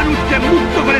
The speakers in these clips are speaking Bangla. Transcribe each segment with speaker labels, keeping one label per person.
Speaker 1: মানুষকে মুক্ত করে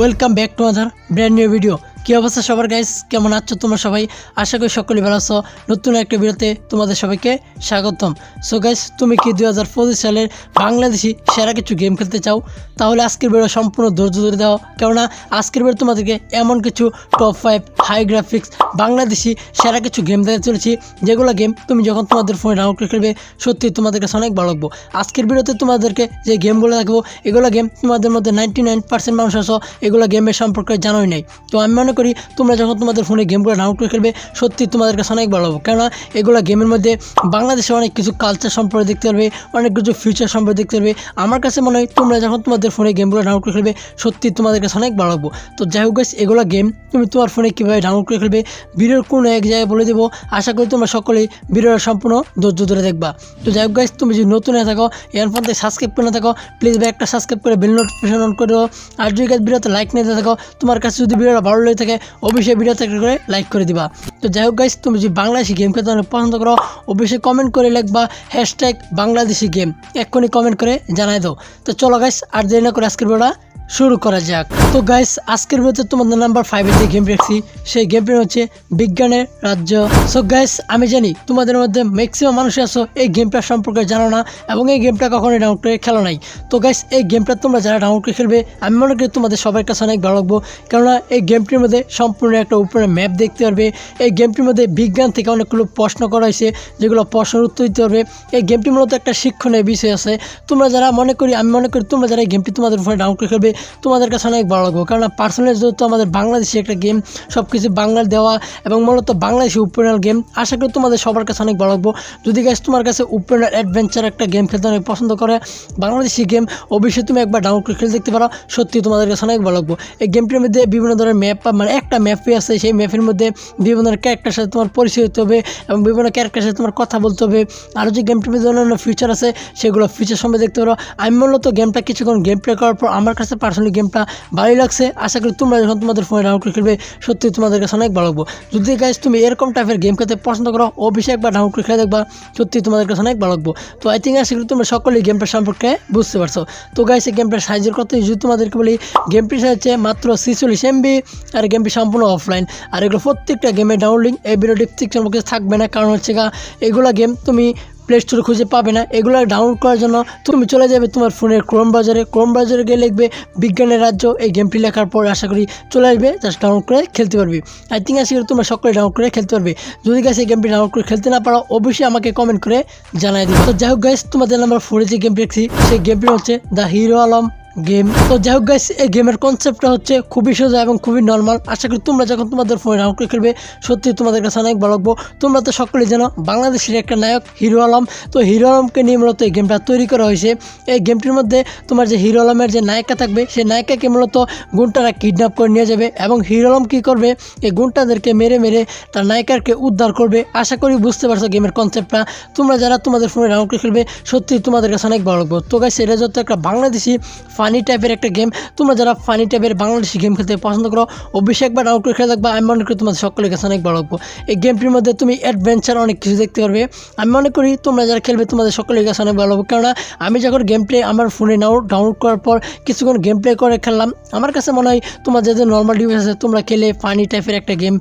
Speaker 2: welcome back to another brand new video. কী অবস্থা সবার গাইস কেমন আছো তোমরা সবাই? আশা করি সকলে ভালো আছো। নতুন একটা ভিডিওতে তোমাদের সবাইকে স্বাগতম। সো গাইস তুমি কি দুই হাজার পঁচিশ সালের বাংলাদেশি সেরা কিছু গেম খেলতে চাও? তাহলে আজকের ভিডিও সম্পূর্ণ ধৈর্য ধরে দাও। কেননা আজকের ভিডিও তোমাদেরকে এমন কিছু top five high graphics Bangladeshi সেরা কিছু গেম দেখতে চলেছি। যেগুলো গেম তুমি যখন তোমাদের ফোনে ডাউনলোড করে খেলবে, সত্যি তোমাদের কাছে অনেক ভালো লাগবো। আজকের ভিডিওতে তোমাদেরকে যে গেম বলে দেখব, এগুলো গেম তোমাদের মধ্যে নাইনটি নাইন পার্সেন্ট মানুষ আসো এগুলো গেমের সম্পর্কে জানোই নাই। তো আমি মনে করি তোমরা যখন তোমাদের ফোনে গেমগুলো ডাউনলোড করে খেলবে সত্যি তোমাদের কাছে অনেক ভালো হবে। কেননা এগুলো গেমের মধ্যে বাংলাদেশে অনেক কিছু কালচার সম্পর্কে দেখতে পারবে অনেক কিছু ফিউচার সম্পর্কে দেখতে পারবে। আমার কাছে মনে হয় তোমরা যখন তোমাদের ফোনে গেমগুলো ডাউনলোড করে খেলবে সত্যি তোমাদের কাছে অনেক ভালো লাগবো। তো যাই হোক guys, এগুলো গেম তুমি তোমার ফোনে কীভাবে ডাউনলোড করে খেলবে ভিডিওর কোনো এক জায়গায় বলে দেবো। আশা করি তোমরা সকলেই ভিডিওর সম্পূর্ণ ধৈর্য ধরে দেখবা। তো যাই হোক গাইস তুমি যদি নতুন হয়ে থাকো এরপর থেকে সাবস্ক্রাইব করে না থাকো প্লিজ একটা সাবস্ক্রাইব করে বেল নোটিফিকেশন অন করে দাও। আর যদি গাছ ভিডিওতে লাইক নিতে থাকো তোমার কাছে যদি ভিডিওটা ভালো লেগে থাকে অবশ্যই ভিডিওতে একটা করে লাইক করে দিবা। তো যাই হোক গাইস তুমি যদি বাংলাদেশি গেম খেলতে অনেক পছন্দ করো, অবশ্যই কমেন্ট করে লিখবা হ্যাশট্যাগ বাংলাদেশি গেম এক্ষুনি কমেন্ট করে জানাই দাও। তো চলো গাইস আর দেরি না করে আজকের ভিডিওটা শুরু করা যাক। তো গাইস আজকের ভিডিওতে তোমাদের নাম্বার ফাইভে যে গেম রেখেছি সেই গেমটি হচ্ছে বিজ্ঞানের রাজ্য। সো গাইস আমি জানি তোমাদের মধ্যে ম্যাক্সিমাম মানুষ আছো, এই গেমটা সম্পর্কে জানো না এবং এই গেমটা কখনোই ডাউনলোড করে খেলো নাই। তো গাইস এই গেমটা তোমরা যারা ডাউনলোড করে খেলবে, আমি মনে করি তোমাদের সবার কাছে অনেক ভালো লাগবো। কেননা এই গেমটির মধ্যে সম্পূর্ণ একটা উপরে ম্যাপ দেখতে পারবে। এই গেমটির মধ্যে বিজ্ঞান থেকে অনেকগুলো প্রশ্ন করা হয়েছে, যেগুলো প্রশ্নের উত্তর দিতে পারবে। এই গেমটি মূলত একটা শিক্ষণীয় বিষয় আছে। তোমরা যারা মনে করি, আমি মনে করি তোমরা যারা এই গেমটি তোমাদের ফোনে ডাউনলোড করে খেলবে তোমাদের কাছে অনেক ভালো লাগবে। কারণ পার্সোনালি যেহেতু আমাদের বাংলাদেশি একটা গেম সব কিছু বাংলার দেওয়া এবং মূলত বাংলাদেশি উপেনাল গেম আশা করি তোমাদের সবার কাছে অনেক ভালো লাগবো। যদি গাছ তোমার কাছে উপেনাল অ্যাডভেঞ্চার একটা গেম খেলতে অনেক পছন্দ করে, বাংলাদেশি গেম অবশ্যই তুমি একবার ডাউনলোড করে খেলে দেখতে পারো। সত্যি তোমাদের কাছে অনেক ভালো লাগবো। এই গেমটির মধ্যে বিভিন্ন ধরনের ম্যাপ মানে একটা ম্যাপই আছে, সেই ম্যাপের মধ্যে বিভিন্ন ধরনের ক্যারেক্টার সাথে তোমার পরিচয় হতে হবে এবং বিভিন্ন ক্যারেক্টার সাথে তোমার কথা বলতে হবে। আরও যে গেমটির মধ্যে অন্যান্য ফিচার আছে, সেগুলো ফিচার সম্বন্ধে দেখতে পারো। আমি মূলত গেমটা কিছুক্ষণ গেম প্লে করার পর আমার কাছে পার্সোনালি গেমটা ভালোই লাগছে। আশা করি তোমরা যখন তোমাদের ফোনে ডাউনলোড করে খেলবে, সত্যি তোমাদের কাছে অনেক ভালো লাগবো। যদি গাইজ তুমি এরকম টাইপের গেম খেলতে পছন্দ করো, অবশ্যই একবার ডাউনলোড করে খেলে দেখবা, সত্যি তোমাদের কাছে অনেক ভালো লাগবো। তো আই থিঙ্ক আশা করি তোমরা সকলেই গেমটা সম্পর্কে বুঝতে পারছ। তো গাইজ এই গেমটার সাইজের কথা যদি তোমাদেরকে বলি গেমটি হচ্ছে মাত্র ছিচল্লিশ এমবি আর গেমটি সম্পূর্ণ অফলাইন আর এগুলো প্রত্যেকটা গেমের ডাউনলোডিং এই ভিডিও ডিসক্রিপশন বক্সে থাকবে না। কারণ হচ্ছে গা, এগুলো গেম তুমি প্লে স্টোর খুঁজে পাবে না। এগুলো ডাউনলোড করার জন্য তুমি চলে যাবে তোমার ফোনের ক্রোম ব্রাউজারে ক্রোম ব্রাউজারে গিয়ে লিখবে বিজ্ঞানের রাজ্য এই গেমটি লেখার পর আশা করি চলে আসবে। জাস্ট ডাউনলোড করে খেলতে পারবে। আই থিঙ্ক আশা করি তোমরা সকলে ডাউনলোড করে খেলতে পারবে। যদি গাছ এই গেমটি ডাউনলোড করে খেলতে না পারো, অবশ্যই আমাকে কমেন্ট করে জানাই দিবে তো যাই হোক গাছ তোমাদের নাম্বার ফোরে যে গেমটি দেখছি, সেই গেমটি হচ্ছে দ্য হিরো আলম গেম। তো যাই হোক গাইস এই গেমের কনসেপ্টটা হচ্ছে খুবই সোজা এবং খুবই নর্মাল আশা করি তোমরা যখন তোমাদের ফোনে করে খেলবে, সত্যি তোমাদের কাছে অনেক ভালো লাগবো। তোমরা তো সকলেই জানো, বাংলাদেশের একটা নায়ক, হিরো আলম। তো হিরো আলমকে নিয়ে মূলত এই গেমটা তৈরি করা হয়েছে। এই গেমটির মধ্যে তোমার যে হিরো আলমের যে নায়িকা থাকবে, সেই নায়িকাকে মূলত গুণটারা কিডন্যাপ করে নিয়ে যাবে এবং হিরো আলম কী করবে, এই গুণটাদেরকে মেরে মেরে তার নায়িকাকে উদ্ধার করবে। আশা করি বুঝতে পারছ গেমের কনসেপ্টটা তোমরা যারা তোমাদের ফোনে ডাউনলোড খেলবে, সত্যি তোমাদের কাছে অনেক ভালো লাগবো। তো গাইস এটা যত একটা বাংলাদেশি ফানি টাইপের একটা গেম তোমরা যারা ফানি টাইপের বাংলাদেশি গেম খেলতে পছন্দ করো, অবশ্যই একবার ডাউনলোড করে খেলে দেখবা। আমি মনে করি তোমাদের সকলের কাছে অনেক ভালো লাগবো এই গেমটির মধ্যে তুমি অ্যাডভেঞ্চার অনেক কিছু দেখতে পারবে। আমি মনে করি তোমরা যারা খেলবে, তোমাদের সকলের কাছে অনেক ভালো লাগবে কেননা, আমি যখন গেম প্লে আমার ফোনে নাও ডাউনলোড করার পর কিছুক্ষণ গেম প্লে করে খেললাম, আমার কাছে মনে হয় তোমার যাদের নর্মাল ডিভাইস আছে, তোমরা খেলে ফানি টাইপের একটা গেম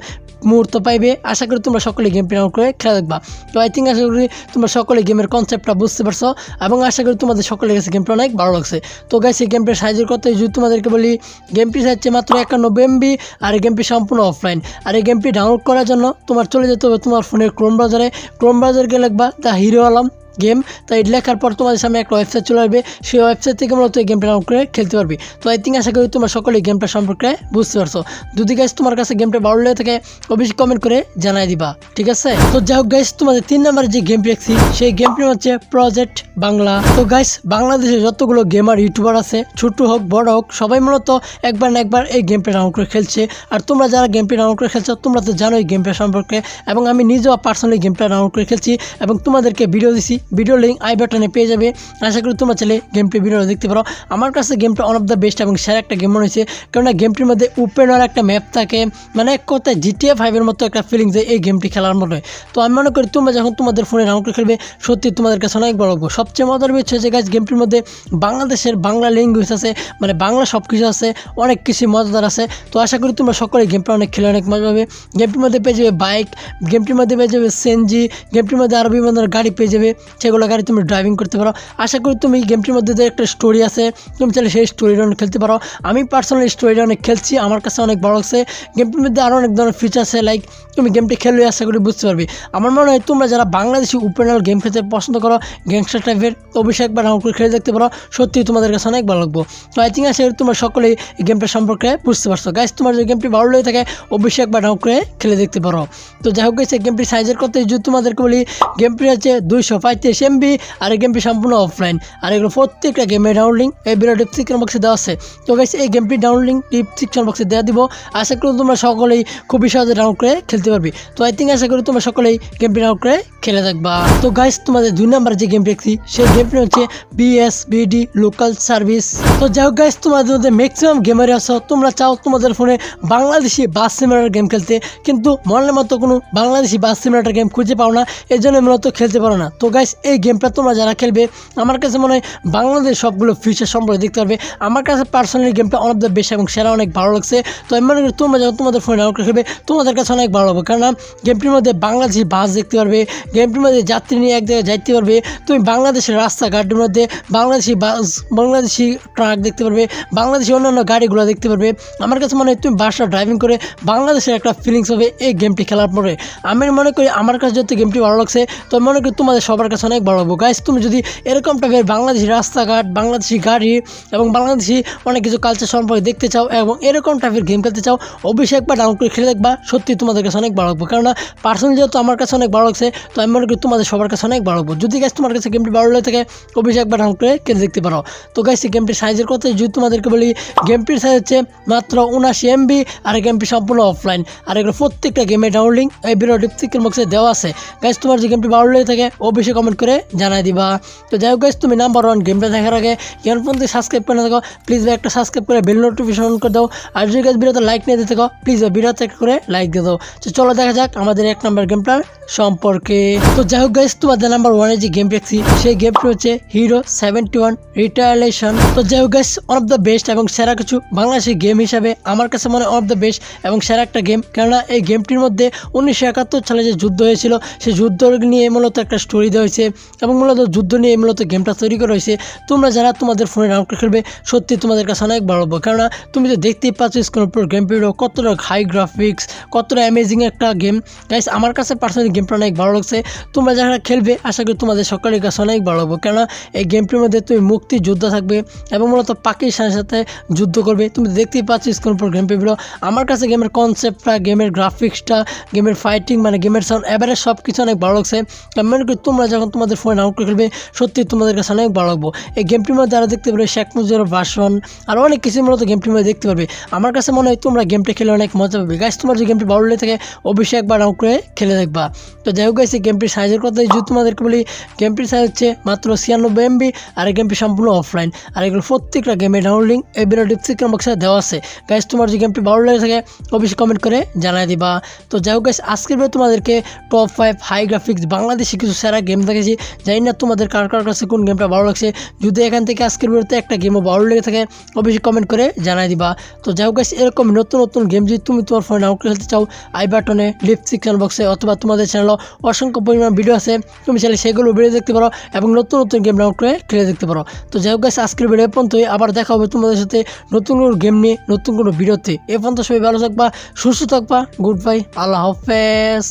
Speaker 2: মুহূর্ত পাইবে। আশা করি তোমরা সকলে গেম প্লে করে খেলা দেখবা। তো আই থিঙ্ক আশা করি তোমরা সকলে গেমের কনসেপ্টটা বুঝতে পারছ এবং আশা করি তোমাদের সকলের কাছে গেমটা অনেক ভালো লাগছে। তো গাইস এই গেমটার সাইজের কথা যদি তোমাদেরকে বলি গেমটি সাহায্যে মাত্র একানব্বই এমবি আর এই গেমটি সম্পূর্ণ অফলাইন আর এই গেমটি ডাউনলোড করার জন্য তোমার চলে যেতে হবে তোমার ফোনের ক্রোম ব্রাউজারে ক্রোম ব্রাউজার গিয়ে লিখবা দ্য হিরো আলম গেম। তো এই লেখার পর তোমাদের সামনে একটা ওয়েবসাইট চলে আসবে। সেই ওয়েবসাইট থেকে মূলত এই গেমটা ডাউনলোড করে খেলতে পারবে। তো আই থিঙ্ক আশা করি তোমরা সকলেই গেমটা সম্পর্কে বুঝতে পারছ। যদি গাইস তোমার কাছে গেমটা ভালো লেগে থাকে, অবশ্যই কমেন্ট করে জানাই দিবা। ঠিক আছে? তো যাই হোক গাইস তোমাদের তিন নম্বরে যে গেম দেখছি, সেই গেমটি হচ্ছে প্রজেক্ট বাংলা তো গাইস বাংলাদেশে যতগুলো গেমার ইউটিউবার আছে ছোট হোক, বড় হোক, সবাই মূলত একবার না একবার এই গেমটা ডাউনলোড করে খেলছে। আর তোমরা যারা গেমটি ডাউনলোড করে খেলছো, তোমরা তো জানো এই গেমটা সম্পর্কে। এবং আমি নিজেও পার্সোনালি গেমটা ডাউনলোড করে খেলছি। এবং তোমাদেরকে ভিডিও দিছি ভিডিও লিঙ্ক আই বাটনে পেয়ে যাবে। আশা করি তোমরা চাইলে গেমটি ভিডিও দেখতে পারো। আমার কাছে গেমটা অন অফ দ্য বেস্ট এবং সেরা একটা গেম মনে হয়েছে। কেননা গেমটির মধ্যে ওপেনার একটা ম্যাপ থাকে। মানে এক কথায় জিটিএ ফাইভের মতো একটা ফিলিং যে এই গেমটি খেলার মতো হয়। তো আমি মনে করি তোমরা যখন তোমাদের ফোনে ডাউনলোড খেলবে, সত্যি তোমাদের কাছে অনেক বড় সবচেয়ে মজার বিষয় হচ্ছে গাছ গেমটির মধ্যে বাংলাদেশের বাংলা ল্যাঙ্গুয়েজ আছে মানে বাংলা সব কিছু আছে, অনেক কিছু মজাদার আছে। তো আশা করি তোমরা সকলে গেমটা অনেক খেলে অনেক মজা পাবে। গেমটির মধ্যে পেয়ে যাবে বাইক গেমটির মধ্যে পেয়ে যাবে সেনজি গেমটির মধ্যে আরও বিভিন্ন গাড়ি পেয়ে যাবে। সেগুলো গাড়ি তুমি ড্রাইভিং করতে পারো। আশা করি তুমি গেমটির মধ্যে যে একটা স্টোরি আছে, তুমি চাইলে সেই স্টোরি রাউন্ড খেলতে পারো। আমি পার্সোনালি স্টোরি অনেক খেলছি, আমার কাছে অনেক ভালো লাগছে। গেমটির মধ্যে আরও অনেক ধরনের ফিচার আছে লাইক তুমি গেমটি খেললে আশা করি বুঝতে পারবে। আমার মনে হয় তোমরা যারা বাংলাদেশি ওপেনার গেম খেলতে পছন্দ করো গ্যাংস্টার টাইপের অবশ্যই একবার ডাউনলোড করে খেলে দেখতে পারো। সত্যিই তোমাদের কাছে অনেক ভালো লাগবো। তো আই থিঙ্ক আশা করি তোমরা সকলেই এই গেমটা সম্পর্কে বুঝতে পারছ। গাইস তোমার যদি গেমটি ভালো লেগে থাকে, অবশ্যই একবার ডাউনলোড করে খেলে দেখতে পারো। তো যাই হোক গাইস গেমটি সাইজের কথা যদি তোমাদেরকে বলি গেমটি হচ্ছে দুইশো পঁয়ত্রিশ এমবি আর এই গেমটি সম্পূর্ণ অফলাইন আর এগুলো প্রত্যেকটা গেমের ডাউনলোড লিঙ্ক এই ভিডিও ডিসক্রিপশন বক্সে দেওয়া আছে। তো গাইস এই গেমটি ডাউনলোড লিঙ্ক ডিসক্রিপশন বক্সে দেওয়া দিব। আশা করি তোমরা সকলেই খুবই সহজে ডাউনলোড করে খেলতে পারবে। তো আই থিঙ্ক আশা করি তোমরা সকলেই গেমটি ডাউনলোড করে খেলে থাকবা। তো গাইস তোমাদের দুই নাম্বার যে গেম দেখছি, সেই গেমটি হচ্ছে বিএসবিডি লোকাল সার্ভিস তো যাই হোক গাইস তোমাদের মধ্যে ম্যাক্সিমাম গেমারে আছো, তোমরা চাও তোমাদের ফোনে বাংলাদেশি বাস সিমিলার গেম খেলতে। কিন্তু মনের মতো কোনো বাংলাদেশি বাস সিমিলার গেম খুঁজে পাও না এই জন্য মূলত খেলতে পারো না। তো গাইস এই গেমটা তোমরা যারা খেলবে, আমার কাছে মনে হয় বাংলাদেশ সবগুলো ফিচার সম্পর্কে দেখতে পারবে। আমার কাছে পার্সোনালি গেমটা অন অফ দ্য বেস্ট এবং সেরা, অনেক ভালো লাগছে। তো আমি মনে করি তোমরা যখন তোমাদের ফোনে ডাউনলোড খেলবে, তোমাদের কাছে অনেক ভালো লাগবে। কারণ গেমটির মধ্যে বাংলাদেশি বাস দেখতে পারবে গেমটির মধ্যে যাত্রী নিয়ে এক জায়গায় যাইতে পারবে। তুমি বাংলাদেশের রাস্তাঘাটের মধ্যে বাংলাদেশি বাস, বাংলাদেশি ট্রাক দেখতে পারবে, বাংলাদেশি অন্যান্য গাড়িগুলো দেখতে পারবে। আমার কাছে মনে হয় তুমি বাসটা ড্রাইভিং করে বাংলাদেশের একটা ফিলিংস হবে এই গেমটি খেলার পরে। আমি মনে করি আমার কাছে যত গেমটি ভালো লাগছে, তো মনে করি তোমাদের সবার কাছে অনেক ভালো লাগবে গাইস তুমি যদি এরকম টাইপের বাংলাদেশি রাস্তাঘাট, বাংলাদেশি গাড়ি এবং বাংলাদেশি অনেক কিছু কালচার সম্পর্কে দেখতে চাও এবং এরকম টাইপের গেম খেলতে চাও, অবশ্যই একবার ডাউনলোড করে খেলে দেখবা। সত্যি তোমাদের কাছে অনেক লাগবে কেননা পার্সোনালি যেহেতু আমার কাছে অনেক ভালো লাগছে, তো আমি মনে করি তোমাদের সবার কাছে অনেক লাগবে যদি গাছ তোমার কাছে গেমটি ভালো লেগে থাকে, অবশ্যই একবার ডাউনলোড করে খেলে দেখতে পারো। তো গাইস এই গেমটির সাইজের কথা যদি তোমাদেরকে বলি গেমটির সাইজ হচ্ছে মাত্র উনাশি এমবি আর গেমটি সম্পূর্ণ অফলাইন আর এগুলো প্রত্যেকটা গেমের ডাউনলিং এই ভিডিও ডিসক্রিপশন বক্সে দেওয়া আছে। গাইস তোমার যে গেমটি ভালো লেগে থাকে, অবশ্যই কমেন্ট করে জানাই দিবা। তো যাই হোক তুমি নাম্বার ওয়ান গেমটা দেখার আগে এখন পর্যন্ত সাবস্ক্রাইব করে থাকো। প্লিজ ভাই, একটা সাবস্ক্রাইব করে বেল নোটিফিকেশন অন করে দাও। আর যদি গাইস ভিডিওতে লাইক নিয়ে দিতে থাকো প্লিজ ভিডিওতে একটা করে লাইক দিয়ে দাও। তো চলো দেখা যাক আমাদের এক নাম্বার গেমটার সম্পর্কে। তো যাই হোক গাইস তোমাদের নাম্বার ওয়ানে যে গেম দেখছি, সেই গেমটি হচ্ছে হিরো সেভেন্টি ওয়ান রিটায়ালেশন তো যাই হোক guys one of the best এবং সেরা কিছু বাংলাদেশি গেম হিসাবে আমার কাছে মনে ওয়ান অফ দ্য বেস্ট এবং সেরা একটা গেম কেননা এই গেমটির মধ্যে উনিশশো একাত্তর সালে যে যুদ্ধ হয়েছিল, সেই যুদ্ধ নিয়ে মূলত একটা স্টোরি দেওয়া এবং মূলত যুদ্ধ নিয়ে মূলত গেমটা তৈরি করা হয়েছে। তোমরা যারা তোমাদের ফোনে ডাউনলোড খেলবে, সত্যি তোমাদের কাছে অনেক ভালো লাগবে কেননা, তুমি তো দেখতেই পাচ্ছ স্ক্রিনের উপর গেম পিরিয়ড কতটা হাই গ্রাফিক্স কতটা অ্যামেজিং একটা গেম গাইস আমার কাছে পার্সোনালি গেমটা অনেক ভালো লাগছে। তোমরা যারা খেলবে, আশা করি তোমাদের সকলের কাছে অনেক ভালো লাগবে কেননা, এই গেমটির মধ্যে তুমি মুক্তি যুদ্ধ থাকবে এবং মূলত পাকিস্তানের সাথে যুদ্ধ করবে। তুমি দেখতেই পাচ্ছ স্ক্রিন উপর গেম পেগুলো আমার কাছে গেমের কনসেপ্টটা গেমের গ্রাফিক্সটা গেমের ফাইটিং মানে গেমের সাউন্ড এবারে সব কিছু অনেক ভালো লাগছে। মনে করি তোমরা যখন তোমাদের ফোনে ডাউনলোড করে খেলবে সত্যি তোমাদের কাছে অনেক ভালো লাগবো। এই গেমটির মধ্যে আরও দেখতে পারবে, শেখ মুজিবুর ভাষণ, আর অনেক কিছু মূলত গেমটির মধ্যে দেখতে পারবে। আমার কাছে মনে হয় তোমরা গেমটা খেলে অনেক মজা পাবে। গাছ তোমার যে গেমটি ভালো লেগে থাকে, অবশ্যই একবার ডাউনলোড করে খেলে দেখবা। তো যাই হোক গাইস এই গেমটির সাইজের কথা যদি তোমাদেরকে বলি গেমটির সাইজ হচ্ছে মাত্র ছিয়ানব্বই এমবি আর এই গেমটি সম্পূর্ণ অফলাইন আর এগুলো প্রত্যেকটা গেমের ডাউনলোডিং এই ভিডিও ডিসক্রিপশন বক্সে দেওয়া আছে। গাইস তোমার যে গেমটি ভালো লেগে থাকে, অবশ্যই কমেন্ট করে জানাই দিবা। তো যাই হোক গাইস আজকের তোমাদেরকে top five high graphics Bangladeshi কিছু সেরা গেম দেখেছি জানি না তোমাদের কার কার কাছে কোন গেমটা ভালো লাগছে। যদি এখান থেকে আজকের ভিডিওতে একটা গেমও ভালো লেগে থাকে, অবশ্যই কমেন্ট করে জানাই দিবা। তো যাই হোক এরকম নতুন নতুন গেম যদি তুমি তোমার ফোনে ডাউনলোড খেলতে চাও, আই বাটনে ডিসক্রিপশন বক্সে অথবা তোমাদের চ্যানেলে অসংখ্য পরিমাণ ভিডিও আছে, তুমি চাইলে সেগুলো ভিডিও দেখতে পারো এবং নতুন নতুন গেম ডাউনলোড করে খেলে দেখতে পারো। তো যাই হোক আজকের ভিডিও পর্যন্তই। আবার দেখা হবে তোমাদের সাথে নতুন কোনো গেম নিয়ে, নতুন কোনো ভিডিওতে এ পর্যন্ত সবাই ভালো থাকবা, সুস্থ থাকবা গুড বাই আল্লাহ হাফেজ।